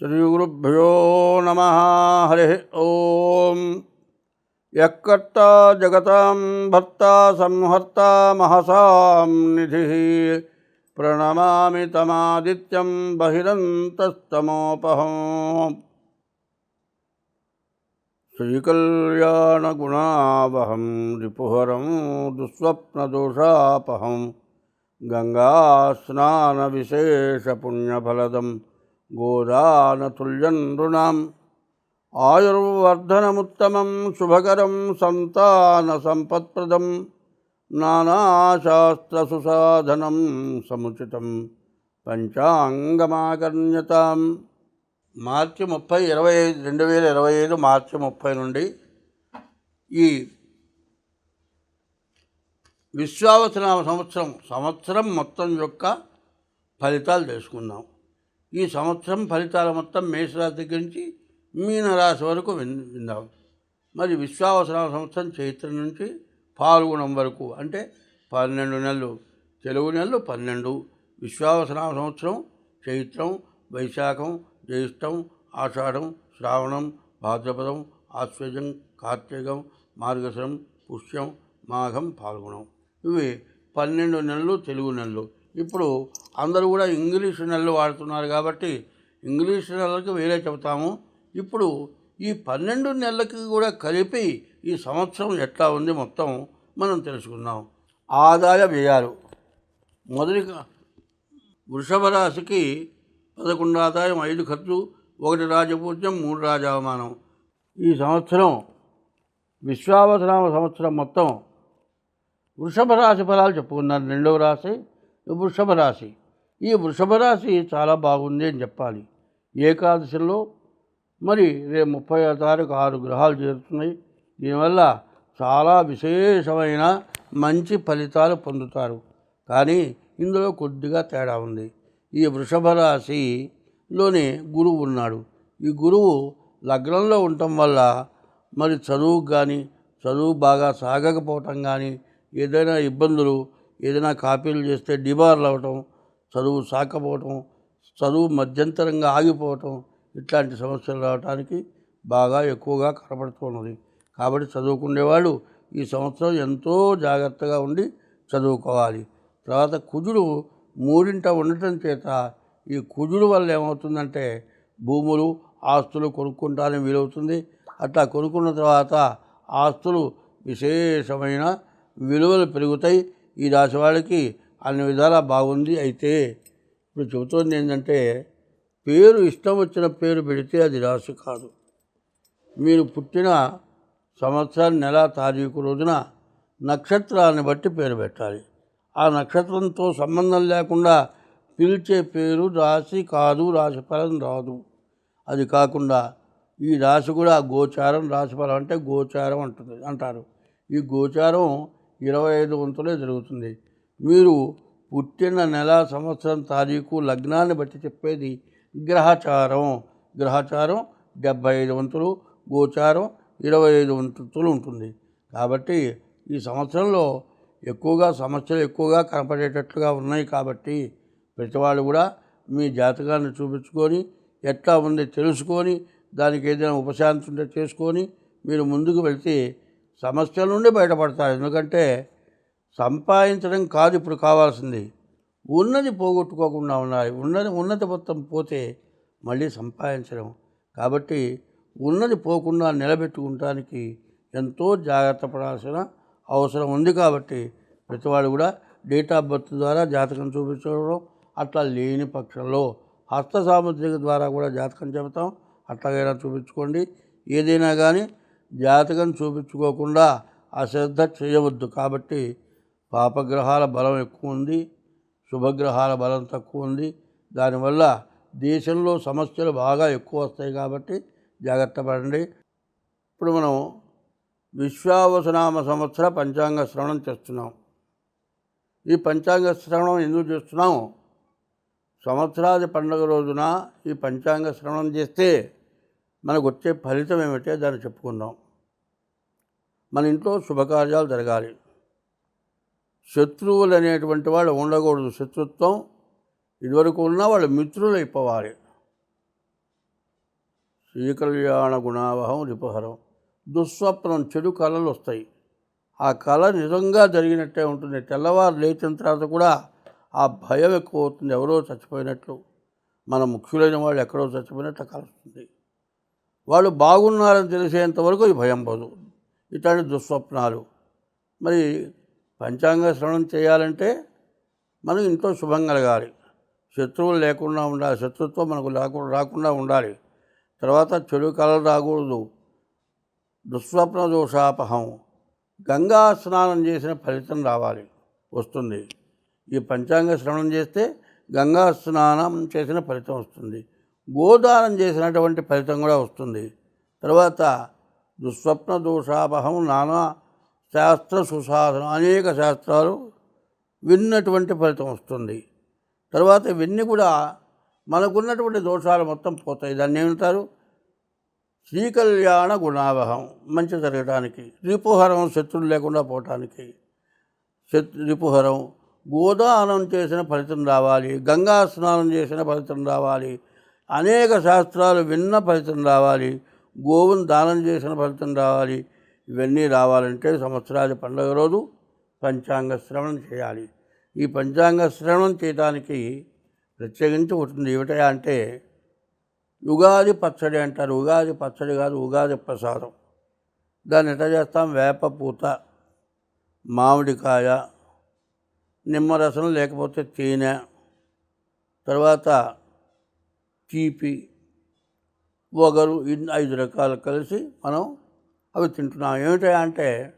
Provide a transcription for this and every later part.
श्रीगुरुभ्यो नमः। हरिः ॐ यः कर्ता जगतां भर्ता संहर्ता महसां निधिः। प्रणमामि तमादित्यं बहिरन्तस्तमोपहम् श्रीकल्याणगुणावहं रिपुहरं दुःस्वप्नदोषापहं गङ्गास्नानविशेषपुण्यफलदम्। నృణాం ఆయుర్వర్ధనముత్తమం శుభకరం సంతాన సంతానసంపత్ప్రదం నానాశాస్త్రసుసాధనం సముచితం పంచాంగమాకర్ణ్యతాం మార్చి ముప్పై ఇరవై ఐదు రెండు వేల ఇరవై ఐదు మార్చి ముప్పై నుండి ఈ విశ్వావసనామ సంవత్సరం సంవత్సరం మొత్తం యొక్క ఫలితాలు తెలుసుకుందాం. ఈ సంవత్సరం ఫలితాల మొత్తం మేషరాశి దగ్గర నుంచి మీనరాశి వరకు విన్ విందాం మరి విశ్వావసర సంవత్సరం చైత్ర నుంచి పాల్గొనం వరకు అంటే పన్నెండు నెలలు తెలుగు నెలలు పన్నెండు విశ్వావసర సంవత్సరం చైత్రం వైశాఖం జ్యేష్టం ఆషాఢం శ్రావణం భాద్రపదం ఆశ్వజం కార్తీకం మార్గశరం పుష్యం మాఘం పాల్గొనం. ఇవి పన్నెండు నెలలు తెలుగు నెలలు. ఇప్పుడు అందరూ కూడా ఇంగ్లీష్ నెలలు వాడుతున్నారు కాబట్టి ఇంగ్లీష్ నెలలకు వేరే చెబుతాము. ఇప్పుడు ఈ పన్నెండు నెలలకి కూడా కలిపి ఈ సంవత్సరం ఎట్లా ఉంది మొత్తం మనం తెలుసుకుందాం. ఆదాయ వ్యయాలు. మొదటిగా వృషభ రాశికి పదకొండు ఆదాయం ఐదు ఖర్చు ఒకటి రాజపూజ్యం మూడు రాజావమానం. ఈ సంవత్సరం విశ్వావసనామ సంవత్సరం మొత్తం వృషభ రాశి ఫలాలు చెప్పుకున్నారు. రెండవ రాశి వృషభ రాశి ఈ వృషభ రాశి చాలా బాగుంది అని చెప్పాలి. ఏకాదశిలో మరి రేపు ముప్పై తారీఖు ఆరు గ్రహాలు చేరుతున్నాయి దీనివల్ల చాలా విశేషమైన మంచి ఫలితాలు పొందుతారు. కానీ ఇందులో కొద్దిగా తేడా ఉంది. ఈ వృషభ రాశిలోనే గురువు ఉన్నాడు. ఈ గురువు లగ్నంలో ఉండటం వల్ల మరి చదువు కానీ చదువు బాగా సాగకపోవటం కానీ ఏదైనా ఇబ్బందులు ఏదైనా కాపీలు చేస్తే డిబార్లు అవ్వటం చదువు సాకపోవటం చదువు మధ్యంతరంగా ఆగిపోవటం ఇట్లాంటి సమస్యలు రావడానికి బాగా ఎక్కువగా కనబడుతున్నది కాబట్టి చదువుకునేవాళ్ళు ఈ సంవత్సరం ఎంతో జాగ్రత్తగా ఉండి చదువుకోవాలి. తర్వాత కుజుడు మూడింట ఉండటం చేత ఈ కుజుడు వల్ల ఏమవుతుందంటే భూములు ఆస్తులు కొనుక్కుంటానికి వీలవుతుంది. అట్లా కొనుక్కున్న తర్వాత ఆస్తులు విశేషమైన విలువలు పెరుగుతాయి. ఈ రాశి వాళ్ళకి అన్ని విధాలా బాగుంది. అయితే ఇప్పుడు చెబుతోంది ఏంటంటే పేరు ఇష్టం వచ్చిన పేరు పెడితే అది రాశి కాదు. మీరు పుట్టిన సంవత్సరం నెల తారీఖు రోజున నక్షత్రాన్ని బట్టి పేరు పెట్టాలి. ఆ నక్షత్రంతో సంబంధం లేకుండా పిలిచే పేరు రాశి కాదు రాశి ఫలం రాదు. అది కాకుండా ఈ రాశి కూడా గోచారం రాశిఫలం అంటే గోచారం అంటుంది అంటారు. ఈ గోచారం ఇరవై ఐదు వంతులే జరుగుతుంది. మీరు పుట్టిన నెల సంవత్సరం తారీఖు లగ్నాన్ని బట్టి చెప్పేది గ్రహచారం. గ్రహచారం డెబ్భై ఐదు వంతులు గోచారం ఇరవై ఐదు వంతులు ఉంటుంది. కాబట్టి ఈ సంవత్సరంలో ఎక్కువగా సమస్యలు ఎక్కువగా కనపడేటట్లుగా ఉన్నాయి కాబట్టి ప్రతివాళ్ళు కూడా మీ జాతకాన్ని చూపించుకొని ఎట్లా ఉంది తెలుసుకొని దానికి ఏదైనా ఉపశాంతి ఉంటే చేసుకొని మీరు ముందుకు వెళ్తే సమస్యల నుండి బయటపడతారు. ఎందుకంటే సంపాదించడం కాదు ఇప్పుడు కావాల్సింది. ఉన్నది పోగొట్టుకోకుండా ఉండాలి. ఉన్నది ఉన్నత మొత్తం పోతే మళ్ళీ సంపాదించడం. కాబట్టి ఉన్నది పోకుండా నిలబెట్టుకుంటానికి ఎంతో జాగ్రత్త పడాల్సిన అవసరం ఉంది కాబట్టి ప్రతివాడు కూడా డేట్ ఆఫ్ బర్త్ ద్వారా జాతకం చూపించడం అట్లా లేని పక్షంలో హస్త సాముద్రిక ద్వారా కూడా జాతకం చెబుతాం. అట్లాగైనా చూపించుకోండి. ఏదైనా కానీ జాతకం చూపించుకోకుండా అశ్రద్ధ చేయవద్దు. కాబట్టి పాపగ్రహాల బలం ఎక్కువ ఉంది శుభగ్రహాల బలం తక్కువ ఉంది. దానివల్ల దేశంలో సమస్యలు బాగా ఎక్కువ వస్తాయి కాబట్టి జాగ్రత్త పడండి. ఇప్పుడు మనం విశ్వావసనామ సంవత్సర పంచాంగ శ్రవణం చేస్తున్నాం. ఈ పంచాంగ శ్రవణం ఎందుకు చేస్తున్నాం? సంవత్సరాది పండుగ రోజున ఈ పంచాంగ శ్రవణం చేస్తే మనకు వచ్చే ఫలితం ఏమిటో దాన్ని చెప్పుకుందాం. మన ఇంట్లో శుభకార్యాలు జరగాలి. శత్రువులు అనేటువంటి వాళ్ళు ఉండకూడదు. శత్రుత్వం ఇదివరకు ఉన్న వాళ్ళు మిత్రులు అయిపోవాలి శ్రీకళ్యాణ గుణావహం రిపహరం. దుస్వప్నం చెడు కళలు వస్తాయి. ఆ కళ నిజంగా జరిగినట్టే ఉంటుంది. తెల్లవారు లేచిన తర్వాత కూడా ఆ భయం ఎక్కువ అవుతుంది ఎవరో చచ్చిపోయినట్లు. మన ముఖ్యులైన వాళ్ళు ఎక్కడో చచ్చిపోయినట్లు కలుస్తుంది వాళ్ళు బాగున్నారని తెలిసేంత వరకు ఈ భయం పోదు. ఇట్లాంటి దుస్వప్నాలు. మరి పంచాంగ శ్రవణం చేయాలంటే మనం ఇంట్లో శుభం కలగాలి. శత్రువులు లేకుండా ఉండాలి శత్రుత్వం మనకు రాకుండా రాకుండా ఉండాలి. తర్వాత చెడు కళలు రాకూడదు. దుస్వప్న దోషాపహం. గంగా స్నానం చేసిన ఫలితం రావాలి. వస్తుంది. ఈ పంచాంగ శ్రవణం చేస్తే గంగా స్నానం చేసిన ఫలితం వస్తుంది. గోదానం చేసినటువంటి ఫలితం కూడా వస్తుంది. తర్వాత దుస్వప్న దోషాపహం నానా శాస్త్ర సుశాసనం అనేక శాస్త్రాలు విన్నటువంటి ఫలితం వస్తుంది. తర్వాత ఇవన్నీ కూడా మనకున్నటువంటి దోషాలు మొత్తం పోతాయి. దాన్ని ఏమంటారు? శ్రీకళ్యాణ గుణావహం మంచి జరగడానికి రిపుహరం శత్రులు లేకుండా పోవటానికి శత్రు రిపుహరం గోదానం చేసిన ఫలితం రావాలి గంగా స్నానం చేసిన ఫలితం రావాలి అనేక శాస్త్రాలు విన్న ఫలితం రావాలి. గోవును దానం చేసిన ఫలితం రావాలి. ఇవన్నీ రావాలంటే సంవత్సరాది పండుగ రోజు పంచాంగ శ్రవణం చేయాలి. ఈ పంచాంగ శ్రవణం చేయడానికి ప్రత్యేకించి ఉంటుంది ఏమిటయా అంటే ఉగాది పచ్చడి అంటారు. ఉగాది పచ్చడి కాదు ఉగాది ప్రసాదం. దాన్ని ఎట్లా చేస్తాం? వేపపూత మామిడికాయ నిమ్మరసం లేకపోతే తేనె తర్వాత తీపి వగరు ఐదు రకాలు కలిసి మనం అవి తింటున్నాం. ఏమిటా అంటే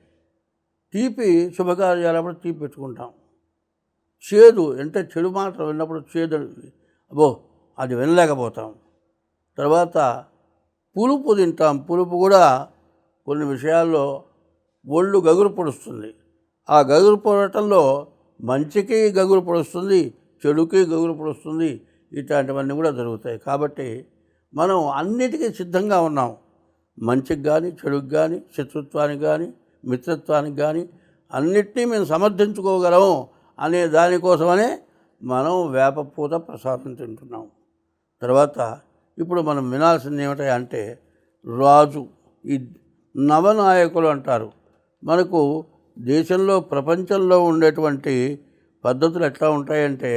తీపి శుభకార్యాలప్పుడు తీపి పెట్టుకుంటాం. చేదు అంటే చెడు మాత్రం విన్నప్పుడు చేదు అబ్బో అది వినలేకపోతాం. తర్వాత పులుపు తింటాం. పులుపు కూడా కొన్ని విషయాల్లో ఒళ్ళు గగురు పొడుస్తుంది. ఆ గగురు పొడటంలో మంచికి గగురు పొడుస్తుంది చెడుకి గగురు పొడుస్తుంది ఇట్లాంటివన్నీ కూడా జరుగుతాయి. కాబట్టి మనం అన్నిటికీ సిద్ధంగా ఉన్నాం. మంచికి కానీ చెడుకి కానీ శత్రుత్వానికి కానీ మిత్రత్వానికి కానీ అన్నిటినీ మేము సమర్థించుకోగలము అనే దానికోసమనే మనం వేపపూత ప్రసాదం తింటున్నాం. తర్వాత ఇప్పుడు మనం వినాల్సింది ఏమిటి అంటే రాజు ఈ నవనాయకులు అంటారు. మనకు దేశంలో ప్రపంచంలో ఉండేటువంటి పద్ధతులు ఎట్లా ఉంటాయంటే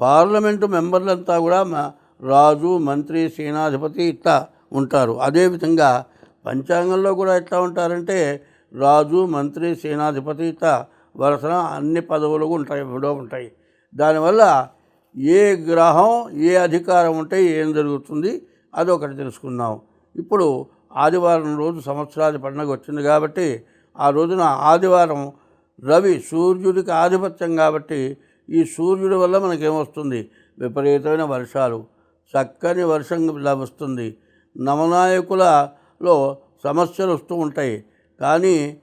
పార్లమెంటు మెంబర్లంతా కూడా మా రాజు మంత్రి సేనాధిపతి ఇట్లా ఉంటారు. అదేవిధంగా పంచాంగంలో కూడా ఎట్లా ఉంటారంటే రాజు మంత్రి సేనాధిపతి ఇట్లా వరుసన అన్ని పదవులు ఉంటాయి కూడా ఉంటాయి. దానివల్ల ఏ గ్రహం ఏ అధికారం ఉంటే ఏం జరుగుతుంది అది ఒకటి తెలుసుకుందాం. ఇప్పుడు ఆదివారం రోజు సంవత్సరాది పండుగ వచ్చింది కాబట్టి ఆ రోజున ఆదివారం రవి సూర్యుడికి ఆధిపత్యం కాబట్టి ఈ సూర్యుడి వల్ల మనకేమొస్తుంది? విపరీతమైన వర్షాలు. చక్కని వర్షం లభిస్తుంది నవనాయకులలో సమస్యలు వస్తూ ఉంటాయి. కానీ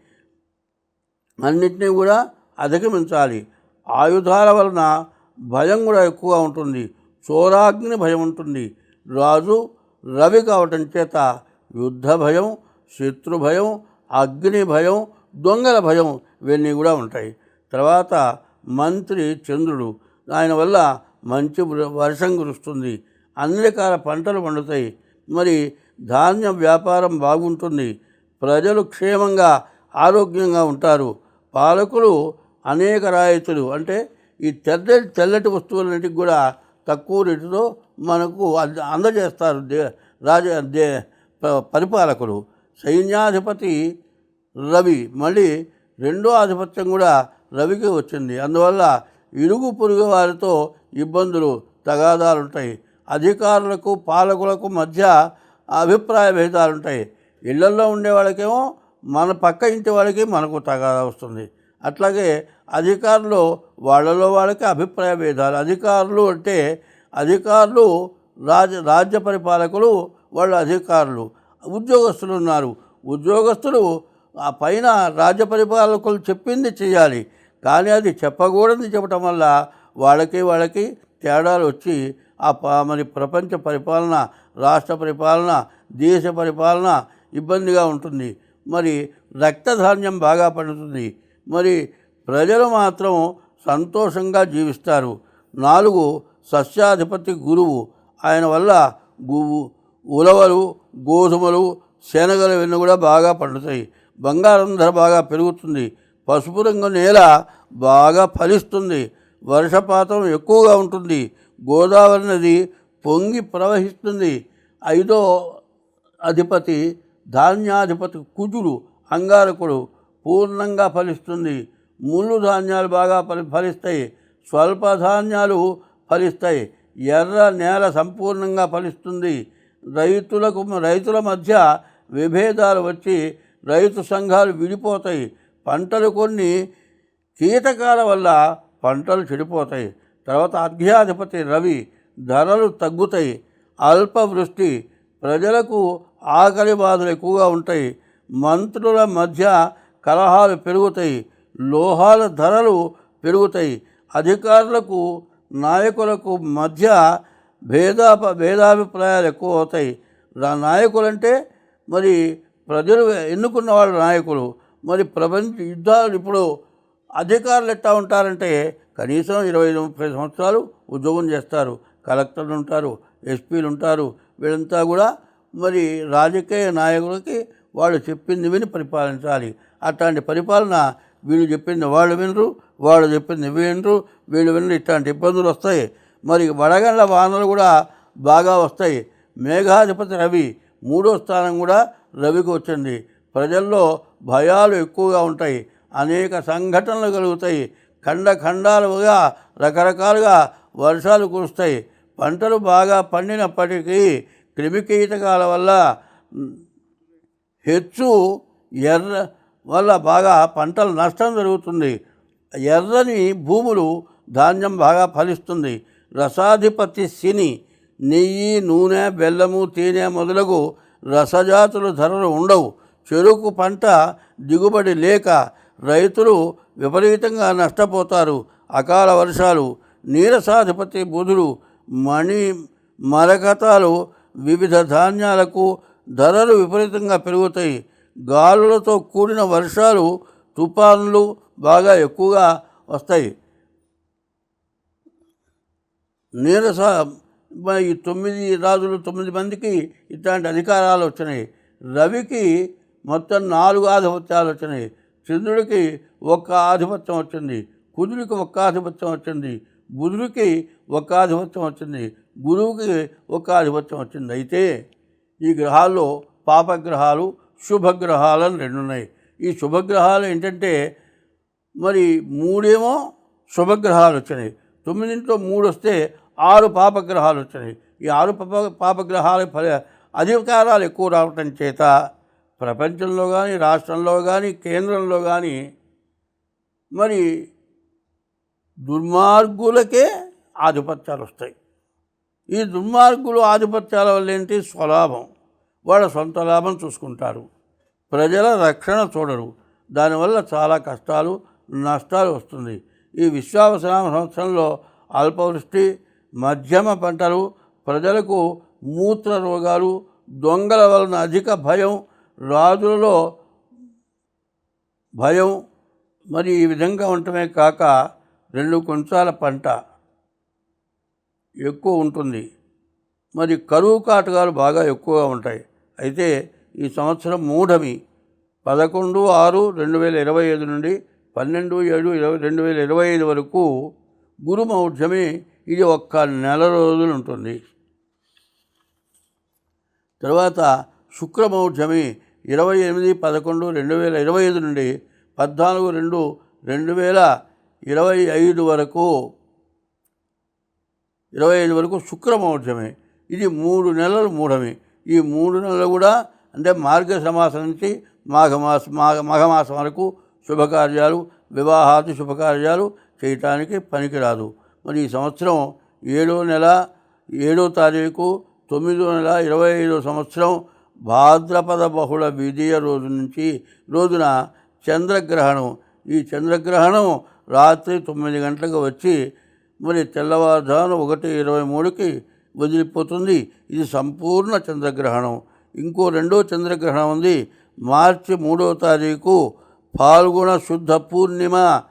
అన్నిటినీ కూడా అధిగమించాలి. ఆయుధాల వలన భయం కూడా ఎక్కువగా ఉంటుంది. చోరాగ్ని భయం ఉంటుంది. రాజు రవి కావటం చేత యుద్ధ భయం శత్రు భయం అగ్ని భయం దొంగల భయం ఇవన్నీ కూడా ఉంటాయి. తర్వాత మంత్రి చంద్రుడు. ఆయన వల్ల మంచి వృ- వర్షం కురుస్తుంది. అన్ని రకాల పంటలు పండుతాయి. మరి ధాన్య వ్యాపారం బాగుంటుంది. ప్రజలు క్షేమంగా ఆరోగ్యంగా ఉంటారు. పాలకులు అనేక రాయితీలు. అంటే ఈ తెల్ల తెల్లటి వస్తువులన్నిటికి కూడా తక్కువ రేటుతో మనకు అంద అందజేస్తారు దే రాజ దే ప- పరిపాలకులు. సైన్యాధిపతి రవి. మళ్ళీ రెండో ఆధిపత్యం కూడా రవికి వచ్చింది. అందువల్ల ఇరుగు పొరుగు వారితో ఇబ్బందులు తగాదాలు ఉంటాయి అధికారులకు పాలకులకు మధ్య అభిప్రాయ భేదాలు ఉంటాయి ఇళ్ళల్లో ఉండే వాళ్ళకేమో మన పక్క ఇంటి వాళ్ళకి మనకు తగాదా వస్తుంది. అట్లాగే అధికారులు వాళ్ళలో వాళ్ళకి అభిప్రాయ భేదాలు. అధికారులు అంటే అధికారులు రాజ రాజ్య పరిపాలకులు వాళ్ళు అధికారులు ఉద్యోగస్తులు ఉన్నారు. ఉద్యోగస్తులు ఆ పైన రాజ్య పరిపాలకులు చెప్పింది చేయాలి కానీ అది చెప్పకూడదు చెప్పటం వల్ల వాళ్ళకి వాళ్ళకి తేడాలు వచ్చి ఆ మరి ప్రపంచ పరిపాలన రాష్ట్ర పరిపాలన దేశ పరిపాలన ఇబ్బందిగా ఉంటుంది. మరి రక్తధాన్యం బాగా పండుతుంది. మరి ప్రజలు మాత్రం సంతోషంగా జీవిస్తారు. నాలుగు సస్యాధిపతి గురువు. ఆయన వల్ల గువ్వు ఉలవలు గోధుమలు శనగలు ఇవన్నీ కూడా బాగా పండుతాయి. బంగారం ధర బాగా పెరుగుతుంది. పసుపు రంగు నేల బాగా ఫలిస్తుంది. వర్షపాతం ఎక్కువగా ఉంటుంది. గోదావరి నది పొంగి ప్రవహిస్తుంది. ఐదో అధిపతి ధాన్యాధిపతి కుజుడు అంగారకుడు పూర్ణంగా ఫలిస్తుంది. ముళ్ళు ధాన్యాలు బాగా ఫలి ఫలిస్తాయి. స్వల్ప ధాన్యాలు ఫలిస్తాయి. ఎర్ర నేల సంపూర్ణంగా ఫలిస్తుంది. రైతులకు రైతుల మధ్య విభేదాలు వచ్చి రైతు సంఘాలు విడిపోతాయి. పంటలు కొన్ని కీటకాల వల్ల పంటలు చెడిపోతాయి. తర్వాత అధ్యాధిపతి రవి ధరలు తగ్గుతాయి. అల్పవృష్టి ప్రజలకు ఆకలి బాధలు ఎక్కువగా ఉంటాయి. మంత్రుల మధ్య కలహాలు పెరుగుతాయి. లోహాల ధరలు పెరుగుతాయి. అధికారులకు నాయకులకు మధ్య భేదాప భేదాభిప్రాయాలు ఎక్కువ అవుతాయి. రా- నాయకులంటే మరి ప్రజలు ఎన్నుకున్న వాళ్ళ నాయకులు. మరి ప్రపంచ యుద్ధాలు ఇప్పుడు అధికారులు ఎట్లా ఉంటారంటే కనీసం ఇరవై ముప్పై సంవత్సరాలు ఉద్యోగం చేస్తారు కలెక్టర్లు ఉంటారు ఎస్పీలు ఉంటారు వీళ్ళంతా కూడా మరి రాజకీయ నాయకులకి వాళ్ళు చెప్పింది విని పరిపాలించాలి. అట్లాంటి పరిపాలన వీళ్ళు చెప్పింది వాళ్ళు వినరు వాళ్ళు చెప్పింది వినరు వీళ్ళు వినరు ఇట్లాంటి ఇబ్బందులు వస్తాయి. మరి వడగండ్ల వానలు కూడా బాగా వస్తాయి. మేఘాధిపతి రవి మూడో స్థానం కూడా రవికి వచ్చింది. ప్రజల్లో భయాలు ఎక్కువగా ఉంటాయి. అనేక సంఘటనలు కలుగుతాయి. ఖండ ఖండాలుగా రకరకాలుగా వర్షాలు కురుస్తాయి. పంటలు బాగా పండినప్పటికీ క్రిమికీటకాల వల్ల హెచ్చు ఎర్ర వల్ల బాగా పంటలు నష్టం జరుగుతుంది. ఎర్రని భూములు ధాన్యం బాగా ఫలిస్తుంది. రసాధిపతి శని నెయ్యి నూనె బెల్లము తేనె మొదలగు రసజాతుల ధరలు ఉండవు. చెరుకు పంట దిగుబడి లేక రైతులు విపరీతంగా నష్టపోతారు. అకాల వర్షాలు నీరసాధిపతి బుధుడు మణి మరకతాలు వివిధ ధాన్యాలకు ధరలు విపరీతంగా పెరుగుతాయి. గాలులతో కూడిన వర్షాలు తుఫానులు బాగా ఎక్కువగా వస్తాయి. నీరస ఈ తొమ్మిది రాజులు తొమ్మిది మందికి ఇట్లాంటి అధికారాలు వచ్చినాయి. రవికి మొత్తం నాలుగు ఆధిపత్యాలు వచ్చినాయి. చంద్రుడికి ఒక్క ఆధిపత్యం వచ్చింది కుజుడికి ఒక్క ఆధిపత్యం వచ్చింది బుధుడికి ఒక్క ఆధిపత్యం వచ్చింది గురువుకి ఒక్క ఆధిపత్యం వచ్చింది. అయితే ఈ గ్రహాల్లో పాపగ్రహాలు శుభగ్రహాలని అని రెండు ఉన్నాయి. ఈ శుభగ్రహాలు ఏంటంటే మరి మూడేమో శుభగ్రహాలు వచ్చినాయి. తొమ్మిదింట్లో మూడు వస్తే ఆరు పాపగ్రహాలు వచ్చినాయి. ఈ ఆరు పాప పాపగ్రహాల ఫల అధికారాలు ఎక్కువ రావటం చేత ప్రపంచంలో కానీ రాష్ట్రంలో కానీ కేంద్రంలో కానీ మరి దుర్మార్గులకే ఆధిపత్యాలు వస్తాయి. ఈ దుర్మార్గులు ఆధిపత్యాల వల్ల ఏంటి? స్వలాభం. వాళ్ళ సొంత లాభం చూసుకుంటారు. ప్రజల రక్షణ చూడరు. దానివల్ల చాలా కష్టాలు నష్టాలు వస్తుంది. ఈ విశ్వావసనామ సంవత్సరంలో అల్పవృష్టి మధ్యమ పంటలు ప్రజలకు మూత్ర రోగాలు దొంగల వలన అధిక భయం రాజులలో భయం మరి ఈ విధంగా ఉండటమే కాక రెండు కొంచాల పంట ఎక్కువ ఉంటుంది. మరి కరువు కాటకాలు బాగా ఎక్కువగా ఉంటాయి. అయితే ఈ సంవత్సరం మూఢమి పదకొండు ఆరు రెండు వేల ఇరవై ఐదు నుండి పన్నెండు ఏడు ఇరవై రెండు వేల ఇరవై ఐదు వరకు గురుమౌఢ్యమి ఇది ఒక్క నెల రోజులు ఉంటుంది. తర్వాత శుక్రమౌఢ్యమి ఇరవై ఎనిమిది పదకొండు రెండు వేల ఇరవై ఐదు నుండి పద్నాలుగు రెండు రెండు వేల ఇరవై ఐదు వరకు ఇరవై ఐదు వరకు శుక్రమౌఢ్యమే. ఇది మూడు నెలలు మూఢమే. ఈ మూడు నెలలు కూడా అంటే మార్గ మాసం నుంచి మాఘమాస మాఘ మాఘమాసం వరకు శుభకార్యాలు వివాహాది శుభకార్యాలు చేయటానికి పనికిరాదు. మరి ఈ సంవత్సరం ఏడో నెల ఏడో తారీఖు తొమ్మిదో నెల ఇరవై ఐదో సంవత్సరం భాద్రపద బహుళ విజయ రోజు నుంచి రోజున చంద్రగ్రహణం. ఈ చంద్రగ్రహణం రాత్రి తొమ్మిది గంటలకు వచ్చి మరి తెల్లవారుజామున ఒకటి ఇరవై మూడుకి వదిలిపోతుంది. ఇది సంపూర్ణ చంద్రగ్రహణం. ఇంకో రెండో చంద్రగ్రహణం ఉంది. మార్చి మూడో తారీఖు పాల్గొన శుద్ధ పూర్ణిమ.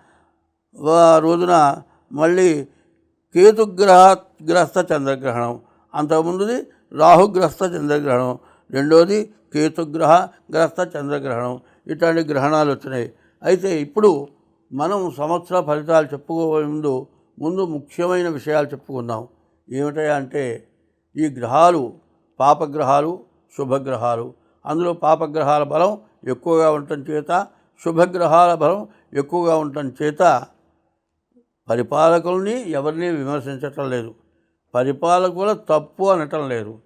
వా- రోజున మళ్ళీ కేతుగ్రహ గ్రస్త చంద్రగ్రహణం. అంతకుముందుది రాహుగ్రస్త చంద్రగ్రహణం. రెండోది కేతుగ్రహ గ్రస్త చంద్రగ్రహణం. ఇట్లాంటి గ్రహణాలు వచ్చినాయి. అయితే ఇప్పుడు మనం సంవత్సర ఫలితాలు చెప్పుకోబోయే ముందు ముందు ముఖ్యమైన విషయాలు చెప్పుకుందాం. ఏమిటయా అంటే ఈ గ్రహాలు పాపగ్రహాలు శుభగ్రహాలు. అందులో పాపగ్రహాల బలం ఎక్కువగా ఉండటం చేత శుభగ్రహాల బలం ఎక్కువగా ఉండటం చేత పరిపాలకుల్ని ఎవరిని విమర్శించటం లేదు. పరిపాలకుల తప్పు అనటం లేదు.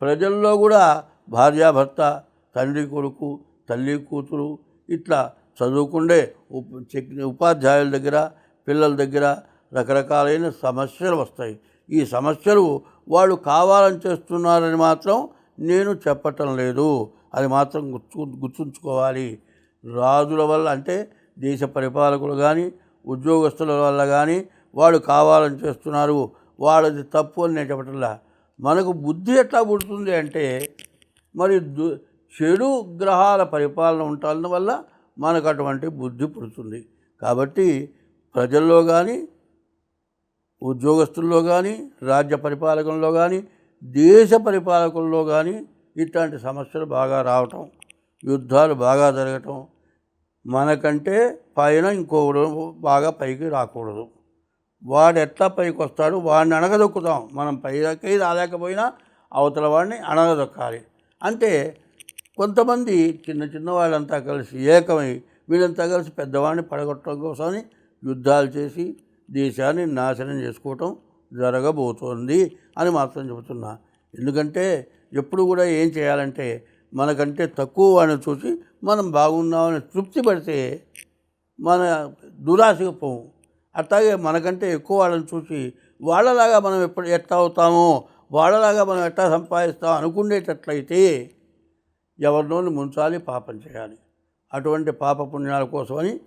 ప్రజల్లో కూడా భార్యాభర్త తండ్రి కొడుకు తల్లి కూతురు ఇట్లా చదువుకుండే ఉప చెక్- ఉపాధ్యాయుల దగ్గర పిల్లల దగ్గర రకరకాలైన సమస్యలు వస్తాయి. ఈ సమస్యలు వాళ్ళు కావాలని చేస్తున్నారని మాత్రం నేను చెప్పటం లేదు. అది మాత్రం గుర్తు గుర్తుంచుకోవాలి. రాజుల వల్ల అంటే దేశ పరిపాలకులు కానీ ఉద్యోగస్తుల వల్ల కానీ వాళ్ళు కావాలని చేస్తున్నారు. వాళ్ళది తప్పు అని నేను చెప్పటంలా మనకు బుద్ధి ఎట్లా పుడుతుంది అంటే మరి చెడు గ్రహాల పరిపాలన ఉండటం వల్ల మనకు అటువంటి బుద్ధి పుడుతుంది. కాబట్టి ప్రజల్లో కానీ ఉద్యోగస్తుల్లో కానీ రాజ్య పరిపాలకుల్లో కానీ దేశ పరిపాలకుల్లో కానీ ఇట్లాంటి సమస్యలు బాగా రావటం యుద్ధాలు బాగా జరగటం మనకంటే పైన ఇంకోడు బాగా పైకి రాకూడదు. వాడు ఎట్లా పైకి వస్తాడు వాడిని అణగదొక్కుతాం. మనం పైకి రాలేకపోయినా అవతల వాడిని అణగదొక్కాలి. అంటే కొంతమంది చిన్న చిన్న వాళ్ళంతా కలిసి ఏకమై వీళ్ళంతా కలిసి పెద్దవాడిని పడగొట్టడం కోసమని యుద్ధాలు చేసి దేశాన్ని నాశనం చేసుకోవటం జరగబోతోంది అని మాత్రం చెబుతున్నా. ఎందుకంటే ఎప్పుడు కూడా ఏం చేయాలంటే మనకంటే తక్కువ వాడిని చూసి మనం బాగున్నామని తృప్తి పడితే మన దురాశకు పోము అట్లాగే మనకంటే ఎక్కువ వాళ్ళని చూసి వాళ్ళలాగా మనం ఎప్పుడు ఎట్లా అవుతామో వాళ్ళలాగా మనం ఎట్లా సంపాదిస్తాం అనుకునేటట్లయితే ఎవరినోని ముంచాలి పాపం చేయాలి. అటువంటి పాప పుణ్యాల కోసమని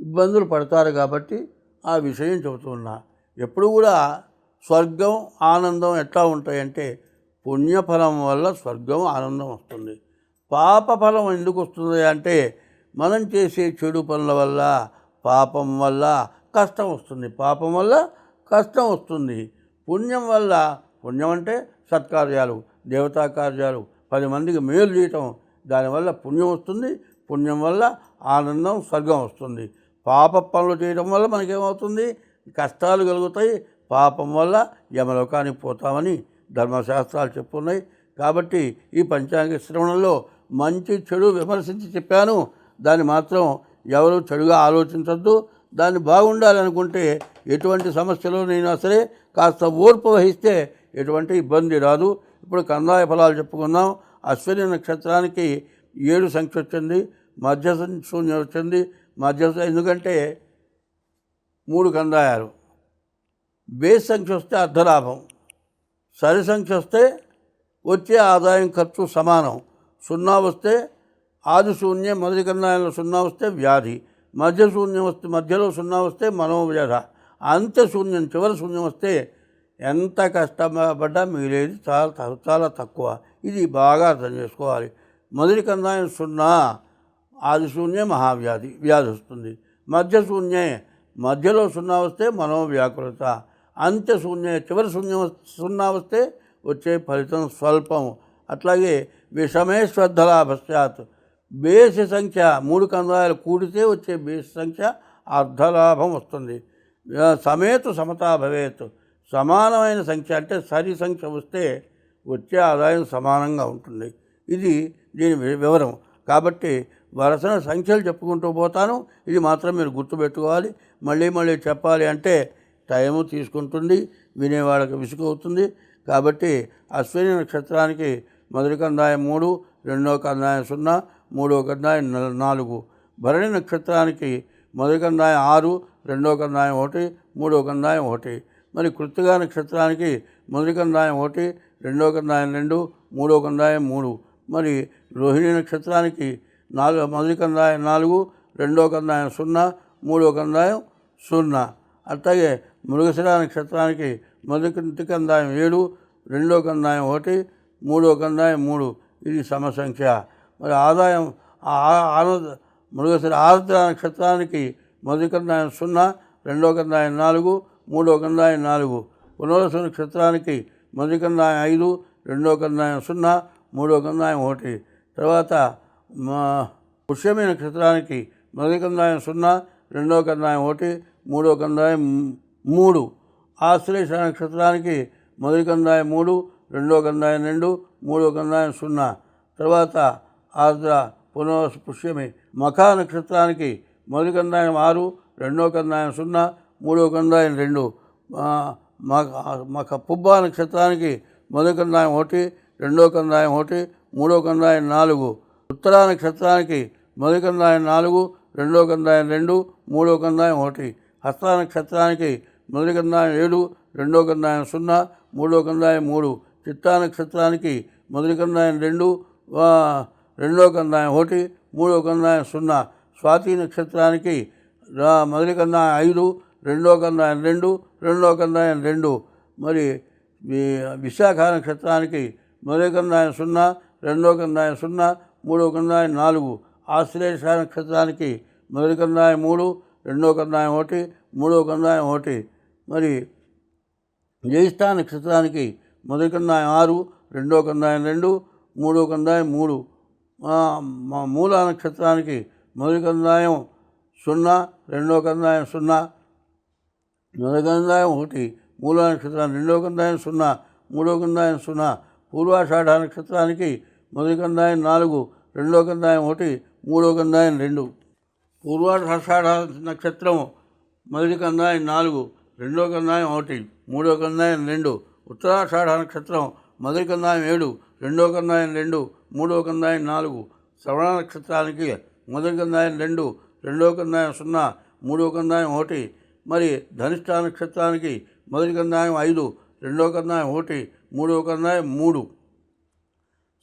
ఇబ్బందులు పడతారు కాబట్టి ఆ విషయం చెబుతున్నా ఎప్పుడు కూడా స్వర్గం ఆనందం ఎట్లా ఉంటాయంటే పుణ్యఫలం వల్ల స్వర్గం ఆనందం వస్తుంది. పాప ఫలం ఎందుకు వస్తుంది అంటే మనం చేసే చెడు పనుల వల్ల పాపం వల్ల కష్టం వస్తుంది. పాపం వల్ల కష్టం వస్తుంది. పుణ్యం వల్ల పుణ్యం అంటే సత్కార్యాలు దేవతా కార్యాలు. పది మందికి మేలు చేయటం దానివల్ల పుణ్యం వస్తుంది. పుణ్యం వల్ల ఆనందం స్వర్గం వస్తుంది. పాప పనులు చేయడం వల్ల మనకేమవుతుంది? కష్టాలు కలుగుతాయి. పాపం వల్ల యమలోకానికి పోతామని ధర్మశాస్త్రాలు చెప్పున్నాయి. కాబట్టి ఈ పంచాంగ శ్రవణంలో మంచి చెడు విమర్శించి చెప్పాను. దాన్ని మాత్రం ఎవరు చెడుగా ఆలోచించద్దు. దాన్ని బాగుండాలనుకుంటే ఎటువంటి సమస్యలోనైనా సరే కాస్త ఓర్పు వహిస్తే ఎటువంటి ఇబ్బంది రాదు. ఇప్పుడు కందాయ ఫలాలు చెప్పుకుందాం అశ్విని నక్షత్రానికి ఏడు సంఖ్య వచ్చింది. మధ్య శూన్యం వచ్చింది. మధ్య ఎందుకంటే మూడు కందాయాలు. బేస్ సంఖ్య వస్తే అర్ధలాభం. సరి సంఖ్య వస్తే వచ్చే ఆదాయం ఖర్చు సమానం. సున్నా వస్తే ఆది శూన్యం మొదటి కందాయంలో సున్నా వస్తే వ్యాధి. మధ్య శూన్యం వస్తే మధ్యలో సున్నా వస్తే మనోవ్యధ. అంత్య శూన్యం చివరి శూన్యం వస్తే ఎంత కష్టపడ్డా మిగిలేది చాలా త- చాలా తక్కువ. ఇది బాగా అర్థం చేసుకోవాలి. మొదటి కందాయం సున్నా ఆది శూన్యం మహావ్యాధి వ్యాధి వస్తుంది. మధ్య శూన్యే మధ్యలో సున్నా వస్తే మనోవ్యాకులత అంత్య శూన్య చివరి శూన్యం సున్నా వస్తే వచ్చే ఫలితం స్వల్పం. అట్లాగే విషమే శ్రద్ధలాభశ్చాత్ బేసి సంఖ్య మూడు కందాయాలు కూడితే వచ్చే బేసి సంఖ్య అర్ధలాభం వస్తుంది. సమేతు సమతా భవేత్. సమానమైన సంఖ్య అంటే సరి సంఖ్య వస్తే వచ్చే ఆదాయం సమానంగా ఉంటుంది. ఇది దీని వివరం. కాబట్టి వరసన సంఖ్యలు చెప్పుకుంటూ పోతాను. ఇది మాత్రం మీరు గుర్తుపెట్టుకోవాలి. మళ్ళీ మళ్ళీ చెప్పాలి అంటే టైము తీసుకుంటుంది వినేవాళ్ళకి విసుగవుతుంది. కాబట్టి అశ్విని నక్షత్రానికి మొదటి కందాయం మూడు రెండో కందాయం సున్నా మూడో కందాయం నాలుగు. భరణి నక్షత్రానికి మొదటి కందాయం ఆరు రెండో కందాయం ఒకటి మూడో కందాయం ఒకటి. మరి కృత్తిగా నక్షత్రానికి మొదటి కందాయం ఒకటి రెండో కందాయం రెండు మూడో కందాయం మూడు. మరి రోహిణి నక్షత్రానికి నాలుగు మొదటి కందాయం నాలుగు రెండో కందాయం సున్నా మూడో కందాయం సున్నా. అట్లాగే మృగశిర నక్షత్రానికి మొదటి కందాయం ఏడు రెండో కందాయం ఒకటి మూడో కందాయం మూడు. ఇది సమసంఖ్య. మరి ఆదాయం ఆ ఆనంద మృగశిర ఆరుద్ర నక్షత్రానికి మొదటి కందాయం సున్నా రెండో కందాయం నాలుగు మూడో కందాయం నాలుగు పునర్వసు నక్షత్రానికి మొదటి కందాయం ఐదు రెండో కందాయం సున్నా మూడో కందాయం ఒకటి. తర్వాత పుష్యమి నక్షత్రానికి మొదటి కందాయం సున్నా రెండో కందాయం ఒకటి మూడో కందాయం మూడు. ఆశ్లేష నక్షత్రానికి మొదటి కందాయం మూడు రెండో కందాయం రెండు మూడో కందాయం సున్నా. తర్వాత ఆర్ద్ర పునః పుష్యమి మఖా నక్షత్రానికి మొదటి కందాయం ఆరు రెండో కందాయం సున్నా మూడో కందాయం రెండు. మా మా పుబ్బా నక్షత్రానికి మొదటి కందాయం ఒకటి రెండో కందాయం ఒకటి మూడో కందాయం నాలుగు. ఉత్తరా నక్షత్రానికి మొదటి కందాయం నాలుగు రెండో కందాయం రెండు మూడో కందాయం ఒకటి. హస్త నక్షత్రానికి మొదటి కందాయం ఏడు రెండో కందాయం సున్నా మూడో కందాయం మూడు. చిత్తా నక్షత్రానికి మొదటి కందాయం రెండు రెండో కందాయం ఒకటి మూడో కందాయం సున్నా. స్వాతి నక్షత్రానికి మొదటి కందాయం ఐదు రెండో కందాయం రెండు రెండో కందాయం రెండు. మరి విశాఖ నక్షత్రానికి మొదటి కందాయం సున్నా రెండో కందాయం సున్నా మూడో కందాయం నాలుగు. ఆశ్లేష నక్షత్రానికి మొదటి కందాయం మూడు రెండో కందాయం ఒకటి మూడో కందాయం ఒకటి. మరి జ్యేష్ఠ నక్షత్రానికి మొదటి కందాయం ఆరు రెండో కందాయం రెండు మూడో కందాయం మూడు. మా మూల నక్షత్రానికి మొదటి కందాయం సున్నా రెండో కందాయం సున్నా మొదటి కందాయం ఒకటి మూల నక్షత్రానికి రెండో కందాయం సున్నా మూడో కందాయం సున్నా పూర్వాషాఢ నక్షత్రానికి మొదటి కందాయం నాలుగు రెండో కందాయం ఒకటి మూడో కందాయం రెండు. పూర్వాషాఢ నక్షత్రం మొదటి కందాయం నాలుగు రెండో కందాయం ఒకటి మూడో కందాయం రెండు. ఉత్తరాషాఢ నక్షత్రం మొదటి కందాయం ఏడు రెండో కందాయం రెండు మూడో కందాయం నాలుగు. శ్రవణ నక్షత్రానికి మొదటి కందాయం రెండు రెండో కందాయం సున్నా మూడో కందాయం ఒకటి మరి ధనిష్ట నక్షత్రానికి మొదటి కందాయం ఐదు రెండో కందాయం ఒకటి మూడో కందాయం మూడు.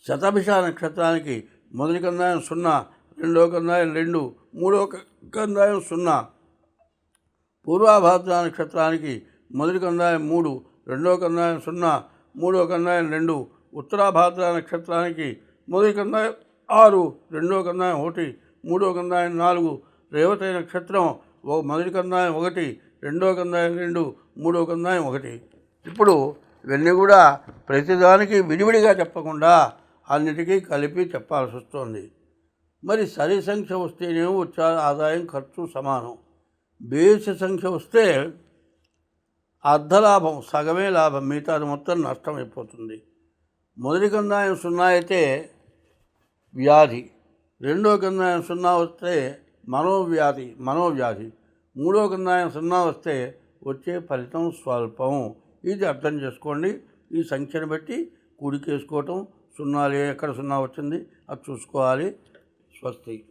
శతభిష నక్షత్రానికి మొదటి కందాయం సున్నా రెండో కందాయం రెండు మూడో క- కందాయం సున్నా. పూర్వాభాద్ర నక్షత్రానికి మొదటి కందాయం మూడు రెండో కందాయం సున్నా మూడో కందాయం రెండు ఉత్తరాభాద్ర నక్షత్రానికి మొదటి కందాయం ఆరు రెండో కందాయం ఒకటి మూడో కందాయం నాలుగు. రేవతి నక్షత్రం మొదటి కందాయం ఒకటి రెండో కందాయం రెండు మూడో కందాయం ఒకటి. ఇప్పుడు ఇవన్నీ కూడా ప్రతిదానికి విడివిడిగా చెప్పకుండా అన్నిటికీ కలిపి చెప్పాల్సి వస్తుంది. మరి సరి సంఖ్య వస్తేనేమో వచ్చే ఆదాయం ఖర్చు సమానం. బేసి సంఖ్య వస్తే అర్ధలాభం సగమే లాభం మిగతాది మొత్తం నష్టం అయిపోతుంది. మొదటి కందాయం సున్నా అయితే వ్యాధి రెండో కందాయం సున్నా వస్తే మనోవ్యాధి మనోవ్యాధి. మూడో కందాయం సున్నా వస్తే వచ్చే ఫలితం స్వల్పం. ఇది అర్థం చేసుకోండి. ఈ సంఖ్యను బట్టి కూడికేసుకోవటం సున్నాలు ఎక్కడ సున్నా వచ్చింది అది చూసుకోవాలి. స్వస్తి.